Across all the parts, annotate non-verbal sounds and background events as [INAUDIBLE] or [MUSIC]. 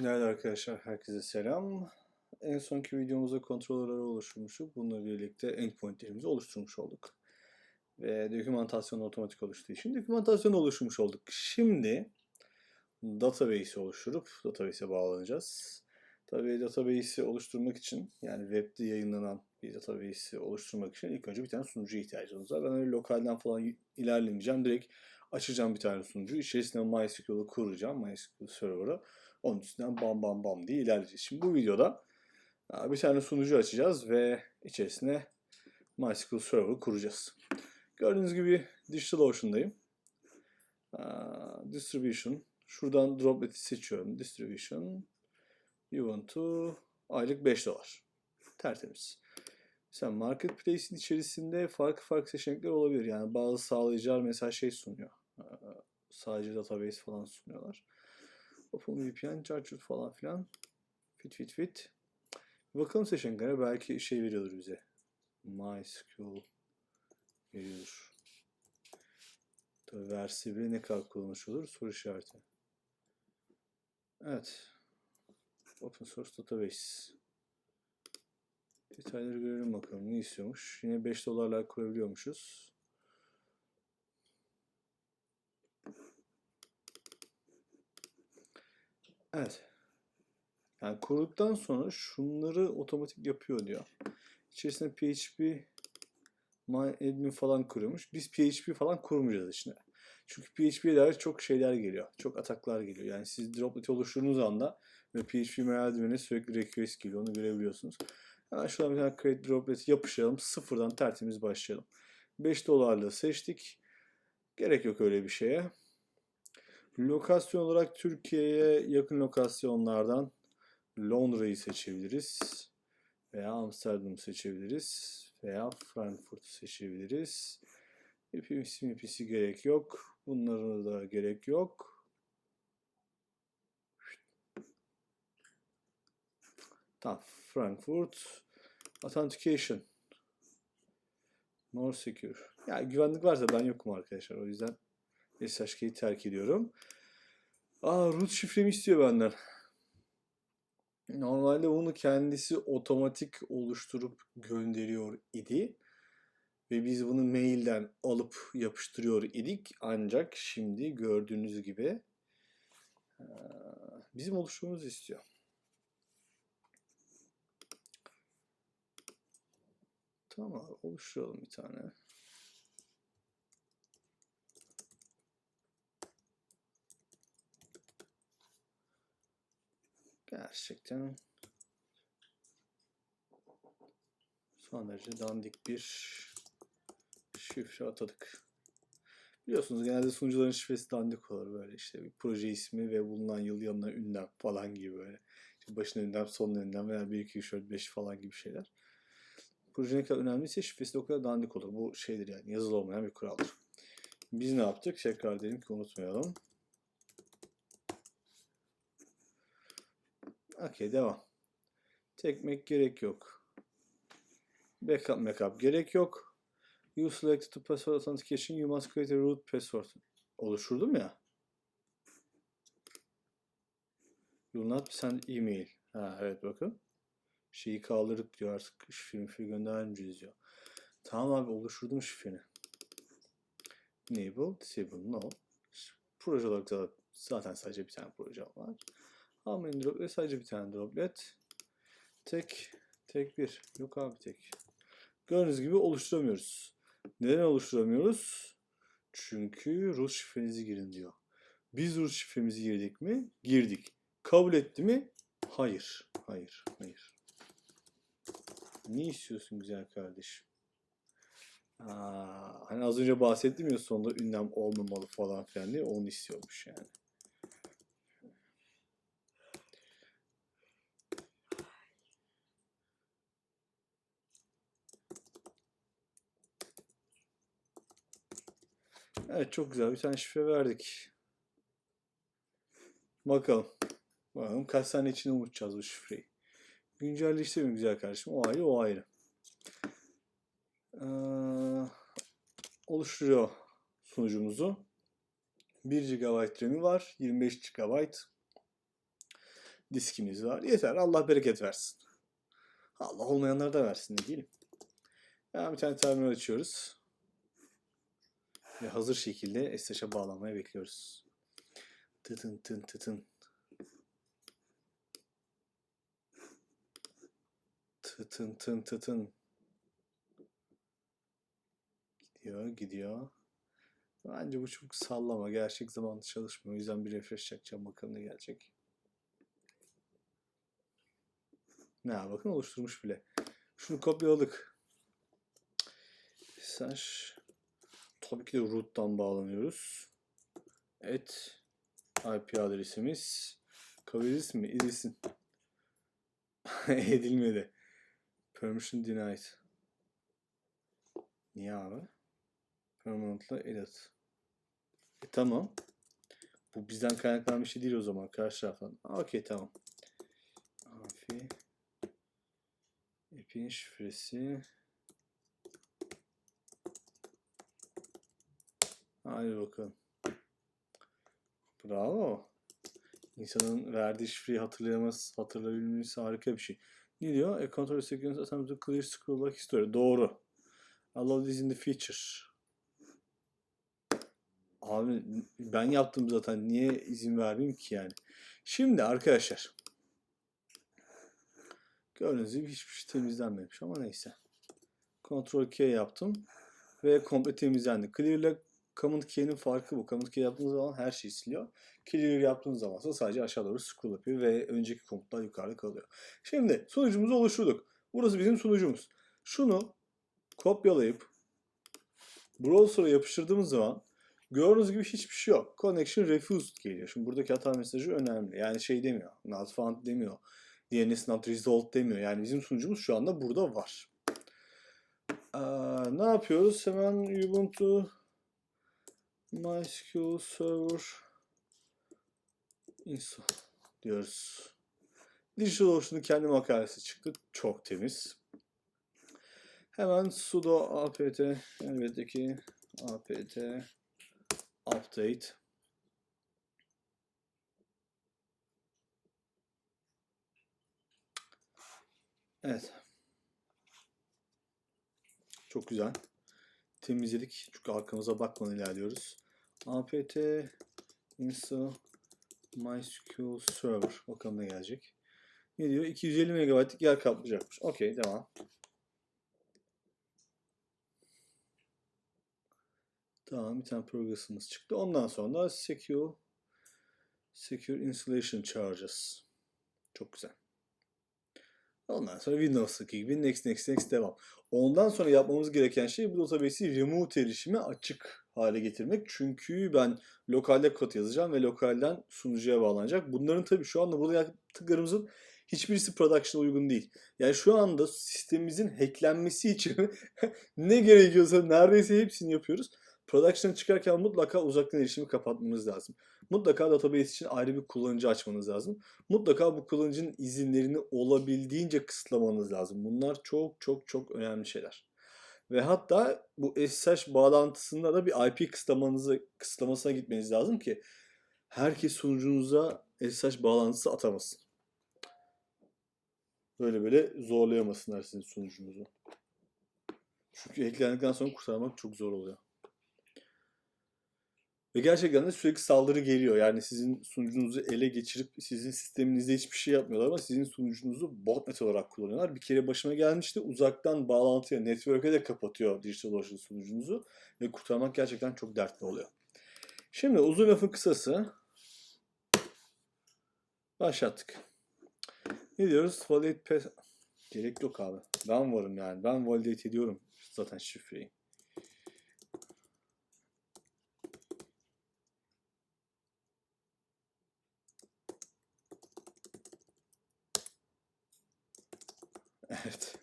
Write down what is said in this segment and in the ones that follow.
Değerli arkadaşlar, herkese selam. En sonki videomuzda kontrolörleri oluşturmuştuk. Bununla birlikte endpointlerimizi oluşturmuş olduk. Ve dokümantasyon otomatik oluştuğu için dokümantasyon oluşturmuş olduk. Şimdi database'i oluşturup database'e bağlanacağız. Tabii database'i oluşturmak için yani webde yayınlanan bir database'i oluşturmak için ilk önce bir tane sunucuya ihtiyacımız var. Ben öyle lokalden falan ilerlemeyeceğim. Direkt açacağım bir tane sunucu. İçerisine MySQL'u kuracağım. MySQL server'ı. Onun üstünden bam bam bam diye ilerleyeceğiz. Şimdi bu videoda e, bir tane sunucu açacağız ve içerisine MySQL server'ı kuracağız. Gördüğünüz gibi DigitalOcean'dayım. E, Distribution. Şuradan droplet'i seçiyorum. Distribution. To aylık 5 dolar. Tertemiz. Sen marketplace'in içerisinde farklı farklı seçenekler olabilir. Yani bazı sağlayıcılar mesela şey sunuyor. E, Sadece database falan sunuyorlar. OpenVPN, Charger falan filan. Fit fit fit. Bakalım seçeneklere belki şey veriyordur bize. MySQL veriyordur. Tabii versi 1 ne kadar kullanılmış olur? Soru işareti. Evet. Open Source Database. Detayları görelim bakalım. Ne istiyormuş? Yine 5 dolarlar kurabiliyormuşuz. Evet. Yani kurduktan sonra şunları otomatik yapıyor diyor. İçerisinde PHP MyAdmin falan kuruyormuş. Biz PHP falan kurmayacağız içine. Çünkü PHP'ye dair çok şeyler geliyor. Çok ataklar geliyor. Yani siz droplet oluşturduğunuz anda ve PHP MyAdmin'e sürekli request geliyor. Onu görebiliyorsunuz. Hemen şuradan bir tane create droplet yapıştıralım. Sıfırdan tertemiz başlayalım. 5 dolarla seçtik. Gerek yok öyle bir şeye. Lokasyon olarak Türkiye'ye yakın lokasyonlardan Londra'yı seçebiliriz. Veya Amsterdam'ı seçebiliriz. Veya Frankfurt'u seçebiliriz. Hepsi hepsi gerek yok. Bunlara da gerek yok. Tamam. Frankfurt. Authentication. More secure. Ya güvenlik varsa ben yokum arkadaşlar. O yüzden SHK'yi terk ediyorum. Aa root şifremi istiyor benden. Normalde bunu kendisi otomatik oluşturup gönderiyor idi. Ve biz bunu mailden alıp yapıştırıyor idik. Ancak şimdi gördüğünüz gibi bizim oluşturmamızı istiyor. Tamam oluşturalım bir tane. Gerçekten son derece dandik bir şifre atadık. Biliyorsunuz genelde sunucuların şifresi dandik olur böyle işte bir proje ismi ve bulunan yıl yanına ünlem falan gibi böyle. İşte başına ünlem, sonuna ünlem veya 1, 2, 3, 4, 5 falan gibi şeyler. Proje ne kadar önemliyse şifresi de o kadar dandik olur. Bu şeydir yani yazılı olmayan bir kuraldır. Biz ne yaptık? Tekrar dedim ki unutmayalım. Okey devam. Tekmek gerek yok. Backup backup gerek yok. You selected to password authentication. You must create a root password. Oluşturdum ya. You not send email. Ha evet bakın. Şeyi kaldırdık diyor artık. Şifremi şifre göndermeyeceğiz diyor. Tamam abi oluşturdum şifreni. Enable, disable, no. Proje olarak da zaten sadece bir tane proje var. Ama droplet sadece bir tane droplet. Tek, tek bir. Yok abi tek. Gördüğünüz gibi oluşturamıyoruz. Neden oluşturamıyoruz? Çünkü root şifrenizi girin diyor. Biz root şifremizi girdik mi? Girdik. Kabul etti mi? Hayır. Hayır. Hayır. Ne istiyorsun güzel kardeşim? Aa, hani az önce bahsettim ya sonunda ünlem olmamalı falan filan diye onu istiyormuş yani. Evet çok güzel bir tane şifre verdik. Bakalım. Bakalım kaç saniye içinde unutacağız bu şifreyi. Güncelleştirmiyor güzel kardeşim. O ayrı o ayrı. Ee, oluşturuyor sunucumuzu. 1 GB RAM'i var. 25 GB diskimiz var. Yeter. Allah bereket versin. Allah olmayanlara da versin ne diyelim. Yani bir tane terminal açıyoruz. Ve hazır şekilde SSH'a bağlanmaya bekliyoruz. Tıtın tın tıtın. Tıtın tın tıtın. Gidiyor gidiyor. Bence bu çok sallama. Gerçek zamanlı çalışmıyor. O yüzden bir refresh çakacağım. Bakalım ne gelecek. Ne bakın oluşturmuş bile. Şunu kopyaladık. Mesaj. Tabii ki de root'tan bağlanıyoruz. Et IP adresimiz kabul edilsin mi? Edilsin. [LAUGHS] Edilmedi. Permission denied. Niye abi? Permanently edit. E tamam. Bu bizden kaynaklanan bir şey değil o zaman. Karşı taraftan. Okey tamam. Afi. App'in şifresi. Hadi bakalım. Bravo. İnsanın verdiği şifreyi hatırlayamaz, hatırlayabilmesi harika bir şey. Ne diyor? A control sequence attempts to clear scroll back history. Doğru. Allow this in the future. Abi ben yaptım zaten. Niye izin vermeyeyim ki yani? Şimdi arkadaşlar. Gördüğünüz gibi hiçbir şey temizlenmemiş ama neyse. Ctrl K yaptım. Ve komple temizlendi. Clear ile Command K'nin farkı bu. Command K yaptığınız zaman her şeyi siliyor. Clear yaptığınız zaman ise sadece aşağı doğru scroll yapıyor ve önceki komutlar yukarıda kalıyor. Şimdi sunucumuzu oluşturduk. Burası bizim sunucumuz. Şunu kopyalayıp browser'a yapıştırdığımız zaman gördüğünüz gibi hiçbir şey yok. Connection refused geliyor. Şimdi buradaki hata mesajı önemli. Yani şey demiyor. Not found demiyor. DNS not resolved demiyor. Yani bizim sunucumuz şu anda burada var. Ee, ne yapıyoruz? Hemen Ubuntu MySQL Server install diyoruz. DigitalOcean'ın kendi makalesi çıktı. Çok temiz. Hemen sudo apt elbette ki apt update Evet. Çok güzel. Temizledik. Çünkü arkamıza bakmadan ilerliyoruz. Apt install mysql server. Bakalım ne gelecek. Ne diyor? 250 MB'lik yer kaplayacakmış. Okey devam. Tamam bir tane progress'ımız çıktı. Ondan sonra secure secure installation charges. Çok güzel. Ondan sonra Windows'taki gibi next next next devam. Ondan sonra yapmamız gereken şey bu database'i remote erişime açık hale getirmek. Çünkü ben lokalde kod yazacağım ve lokalden sunucuya bağlanacak. Bunların tabii şu anda burada yaptıklarımızın hiçbirisi production uygun değil. Yani şu anda sistemimizin hacklenmesi için [LAUGHS] ne gerekiyorsa neredeyse hepsini yapıyoruz. Production'a çıkarken mutlaka uzaktan erişimi kapatmanız lazım. Mutlaka database için ayrı bir kullanıcı açmanız lazım. Mutlaka bu kullanıcının izinlerini olabildiğince kısıtlamanız lazım. Bunlar çok çok çok önemli şeyler. Ve hatta bu SSH bağlantısında da bir IP kısıtlamanızı, kısıtlamasına gitmeniz lazım ki herkes sunucunuza SSH bağlantısı atamasın. Böyle böyle zorlayamasınlar sizin sunucunuzu. Çünkü hacklendikten sonra kurtarmak çok zor oluyor. Ve gerçekten de sürekli saldırı geliyor. Yani sizin sunucunuzu ele geçirip sizin sisteminizde hiçbir şey yapmıyorlar ama sizin sunucunuzu botnet olarak kullanıyorlar. Bir kere başıma gelmişti. Uzaktan bağlantıya, network'e de kapatıyor DigitalOcean sunucunuzu. Ve kurtarmak gerçekten çok dertli oluyor. Şimdi uzun lafın kısası. Başlattık. Ne diyoruz? Validate pass... Gerek yok abi. Ben varım yani. Ben validate ediyorum zaten şifreyi. Evet.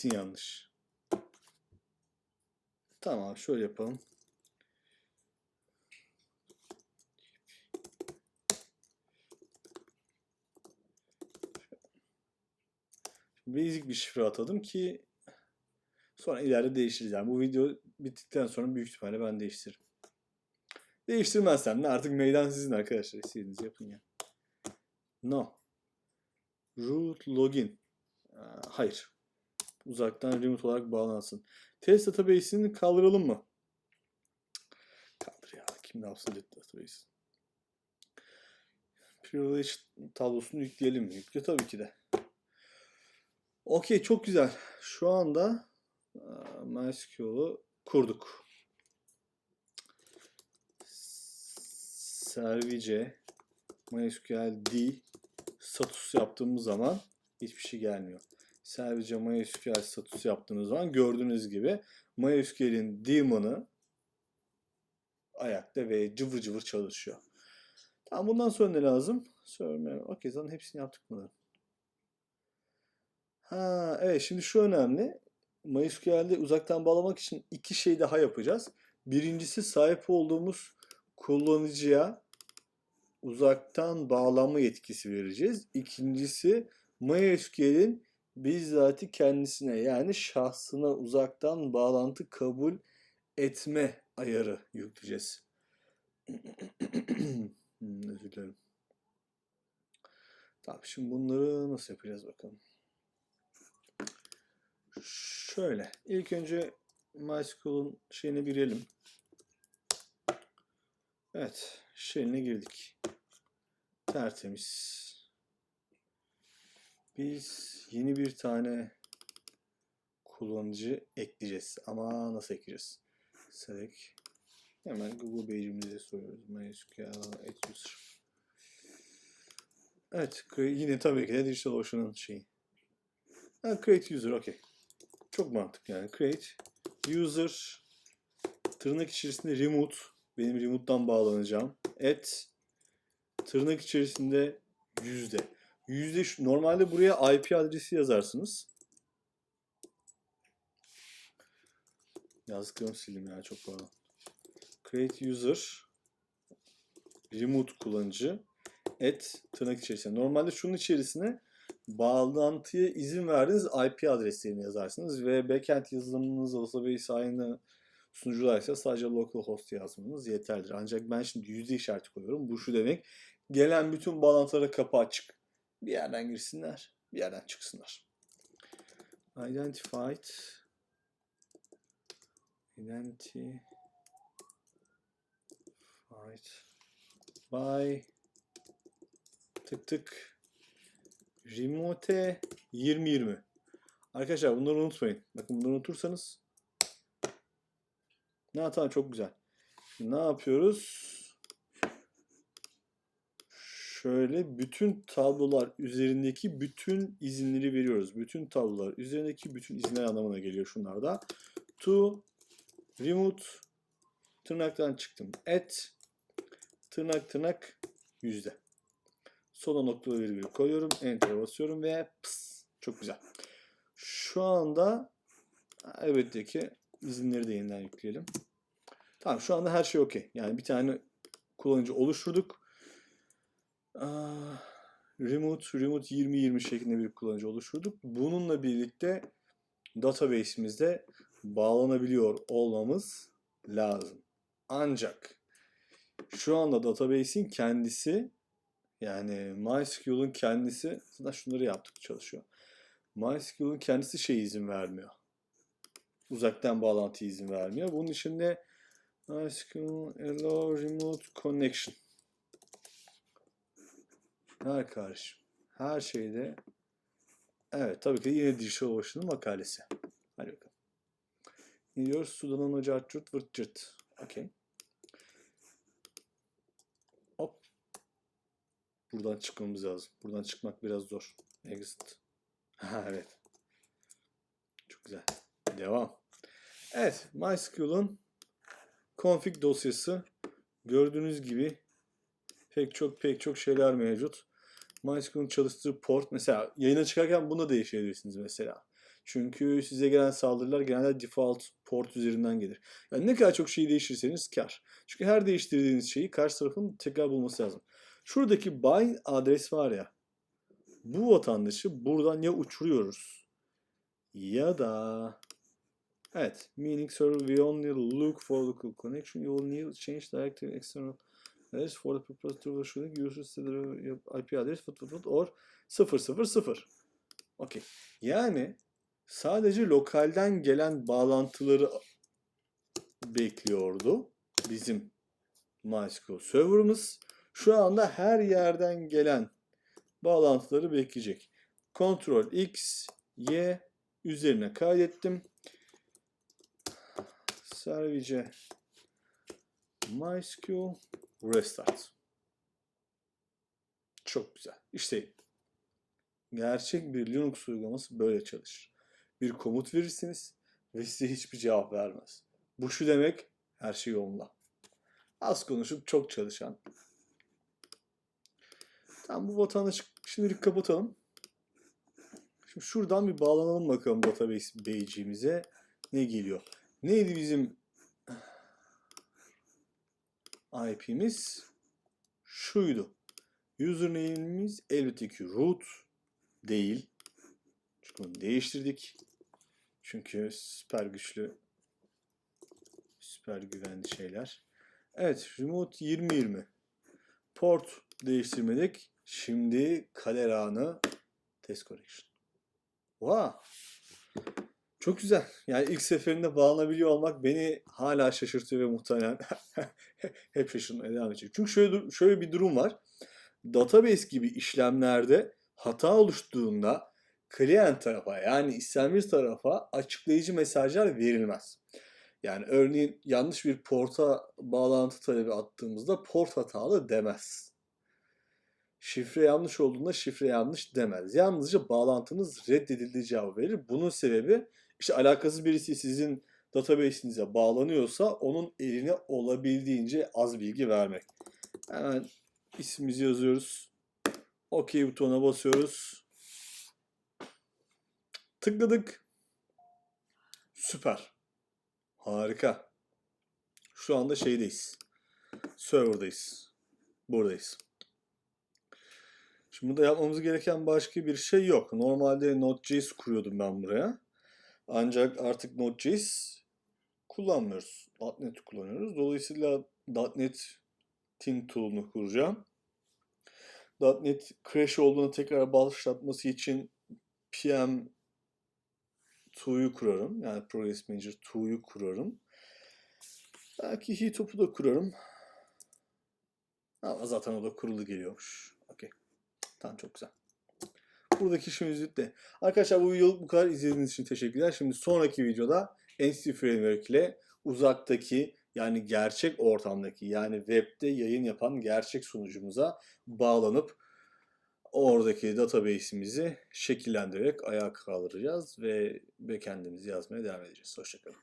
Kesin yanlış. Tamam şöyle yapalım. Basic bir şifre atadım ki sonra ileride değiştireceğim. Bu video bittikten sonra büyük ihtimalle ben değiştiririm. Değiştirmezsem de artık meydan sizin arkadaşlar. İstediğinizi yapın ya. No. Root login. Hayır. Uzaktan remote olarak bağlansın. Test database'ini kaldıralım mı? Kaldır ya. Kim ne yapsın database. Privilege tablosunu yükleyelim mi? Yükle tabii ki de. Okey çok güzel. Şu anda aa, MySQL'u kurduk. Service MySQL D status yaptığımız zaman hiçbir şey gelmiyor. Service MySQL status yaptığınız zaman gördüğünüz gibi MySQL'in daemon'ı ayakta ve cıvır cıvır çalışıyor. Tamam bundan sonra ne lazım? Server, okey zaten hepsini yaptık bunların. Ha evet şimdi şu önemli. MySQL'de uzaktan bağlamak için iki şey daha yapacağız. Birincisi sahip olduğumuz kullanıcıya uzaktan bağlanma yetkisi vereceğiz. İkincisi MySQL'in bizzati kendisine yani şahsına uzaktan bağlantı kabul etme ayarı yükleyeceğiz. [CLEARS THROAT] Hmm, Özür dilerim. Tamam şimdi bunları nasıl yapacağız bakalım. Şöyle ilk önce MySQL'un şeyine girelim. Evet şeyine girdik. Tertemiz. Biz yeni bir tane kullanıcı ekleyeceğiz. Ama nasıl ekleyeceğiz? Select. Hemen Google Page'imize soruyoruz. MySQL add user. Evet. Yine tabii ki de DigitalOcean'ın şeyi. Ha, create user. Okey. Çok mantıklı yani. Create user tırnak içerisinde remote. Benim remote'dan bağlanacağım. Add tırnak içerisinde yüzde. Yüzde şu, normalde buraya IP adresi yazarsınız. Yazdıklarımı sildim ya çok pardon. Create user remote kullanıcı et tırnak içerisinde. Normalde şunun içerisine bağlantıya izin verdiğiniz IP adreslerini yazarsınız ve backend yazılımınız database aynı sunucularsa sadece localhost yazmanız yeterlidir. Ancak ben şimdi yüzde işareti koyuyorum. Bu şu demek. Gelen bütün bağlantılara kapı açık. Bir yerden girsinler, bir yerden çıksınlar. Identified Identified by tık tık remote 2020. Arkadaşlar bunları unutmayın. Bakın bunları unutursanız ne tamam çok güzel. Şimdi ne yapıyoruz? Şöyle bütün tablolar üzerindeki bütün izinleri veriyoruz. Bütün tablolar üzerindeki bütün izinler anlamına geliyor şunlar da. To remote tırnaktan çıktım. Et tırnak tırnak yüzde. Sona noktalı virgül koyuyorum. Enter'a basıyorum ve pıs. Çok güzel. Şu anda elbette ki izinleri de yeniden yükleyelim. Tamam şu anda her şey okey. Yani bir tane kullanıcı oluşturduk. Aa, remote, remote 2020 şeklinde bir kullanıcı oluşturduk. Bununla birlikte database'imizde bağlanabiliyor olmamız lazım. Ancak şu anda database'in kendisi yani MySQL'un kendisi zaten şunları yaptık çalışıyor. MySQL'un kendisi şey izin vermiyor. Uzaktan bağlantı izin vermiyor. Bunun için de MySQL allow remote connection. Her karşı. Her şeyde Evet tabii ki yine DigitalOcean'ın makalesi. Hadi bakalım. Gidiyoruz Sudan'ın ocağı cırt vırt cırt. Okey. Hop. Buradan çıkmamız lazım. Buradan çıkmak biraz zor. Exit. [LAUGHS] Ha evet. Çok güzel. Devam. Evet. MySQL'un config dosyası gördüğünüz gibi pek çok pek çok şeyler mevcut. MySQL'un çalıştığı port mesela yayına çıkarken bunu da değiştirebilirsiniz mesela. Çünkü size gelen saldırılar genelde default port üzerinden gelir. Yani ne kadar çok şeyi değiştirirseniz kar. Çünkü her değiştirdiğiniz şeyi karşı tarafın tekrar bulması lazım. Şuradaki bind adres var ya. Bu vatandaşı buradan ya uçuruyoruz ya da Evet. Meaning server we only look for local connection. You will need change directory external address for the purpose of troubleshooting user IP address fıt fıt or 000. Okey. Yani sadece lokalden gelen bağlantıları bekliyordu bizim MySQL server'ımız. Şu anda her yerden gelen bağlantıları bekleyecek. Ctrl X, Y üzerine kaydettim. Service MySQL restart. Çok güzel. İşte gerçek bir Linux uygulaması böyle çalışır. Bir komut verirsiniz ve size hiçbir cevap vermez. Bu şu demek her şey yolunda. Az konuşup çok çalışan. Tamam bu vatandaşı şimdilik kapatalım. Şimdi şuradan bir bağlanalım bakalım database beyciğimize. Ne geliyor? Neydi bizim IP'miz? Şuydu. Username'imiz elbette ki root değil. Çünkü bunu değiştirdik. Çünkü süper güçlü süper güvenli şeyler. Evet, remote 2020. Port değiştirmedik. Şimdi kader anı test correction. Wow. Çok güzel. Yani ilk seferinde bağlanabiliyor olmak beni hala şaşırtıyor ve muhtemelen [LAUGHS] hep şaşırmaya devam edecek. Çünkü şöyle, şöyle bir durum var. Database gibi işlemlerde hata oluştuğunda client tarafa yani istenmiş tarafa açıklayıcı mesajlar verilmez. Yani örneğin yanlış bir porta bağlantı talebi attığımızda port hatalı demez. Şifre yanlış olduğunda şifre yanlış demez. Yalnızca bağlantınız reddedildiği cevabı verir. Bunun sebebi işte alakasız birisi sizin database'inize bağlanıyorsa onun eline olabildiğince az bilgi vermek. Hemen ismimizi yazıyoruz. OK butonuna basıyoruz. Tıkladık. Süper. Harika. Şu anda şeydeyiz. Server'dayız. Buradayız. Şimdi burada yapmamız gereken başka bir şey yok. Normalde Node.js kuruyordum ben buraya. Ancak artık Node.js kullanmıyoruz. .NET kullanıyoruz. Dolayısıyla .NET'in tool'unu kuracağım. .NET crash olduğunu tekrar başlatması için PM 2'yu kurarım. Yani Progress Manager 2'yu kurarım. Belki Heatop'u da kurarım. Ama zaten o da kurulu geliyormuş. Okey. Tamam çok güzel. Buradaki işimiz bitti. Arkadaşlar bu videoluk bu kadar izlediğiniz için teşekkürler. Şimdi sonraki videoda Entity Framework ile uzaktaki yani gerçek ortamdaki yani webde yayın yapan gerçek sunucumuza bağlanıp oradaki database'imizi şekillendirerek ayağa kaldıracağız ve backend'imizi yazmaya devam edeceğiz. Hoşçakalın.